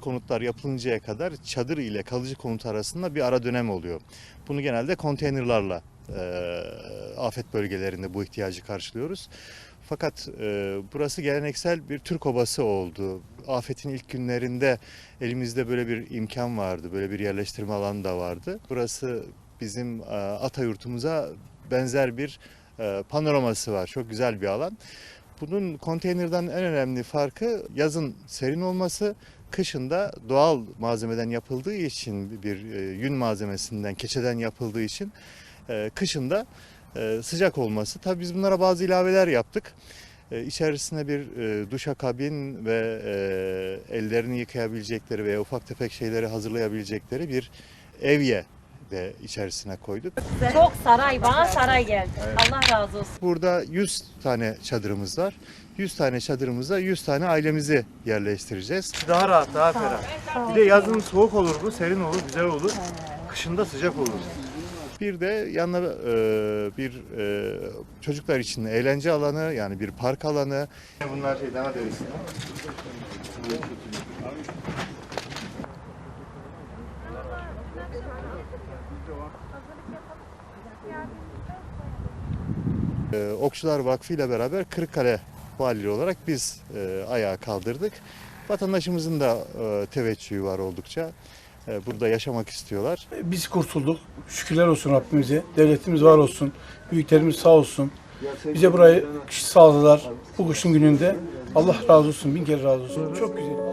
konutlar yapılıncaya kadar çadır ile kalıcı konut arasında bir ara dönem oluyor. Bunu genelde konteynerlarla e, afet bölgelerinde bu ihtiyacı karşılıyoruz. Fakat e, burası geleneksel bir Türk obası oldu. Afetin ilk günlerinde elimizde böyle bir imkan vardı, böyle bir yerleştirme alanı da vardı. Burası bizim e, ata yurtumuza benzer bir e, panoraması var. Çok güzel bir alan. Bunun konteynerden en önemli farkı yazın serin olması, kışın da doğal malzemeden yapıldığı için bir e, yün malzemesinden, keçeden yapıldığı için e, kışın da e, sıcak olması. Tabii biz bunlara bazı ilaveler yaptık. İçerisine bir duşakabin ve ellerini yıkayabilecekleri veya ufak tefek şeyleri hazırlayabilecekleri bir evye de içerisine koyduk. Çok saray, bana saray geldi. Allah razı olsun. Burada 100 tane çadırımız var. 100 tane çadırımızda 100 tane ailemizi yerleştireceğiz. Daha rahat, daha ferah. Bir de yazın soğuk olur bu, serin olur, güzel olur. Kışında sıcak olur. Bir de yanına e, bir e, çocuklar için eğlence alanı yani bir park alanı. Bunlar şey daha derisi. Ee, Okçular Vakfı ile beraber Kırıkkale Valiliği olarak biz e, ayağa kaldırdık. Vatandaşımızın da e, teveccühü var oldukça. E, burada yaşamak istiyorlar. Biz kurtulduk. Şükürler olsun Rabbimize. Devletimiz var olsun. Büyüklerimiz sağ olsun. Bize burayı sağladılar bu kışın gününde. Allah razı olsun. Bin kere razı olsun. Çok güzel.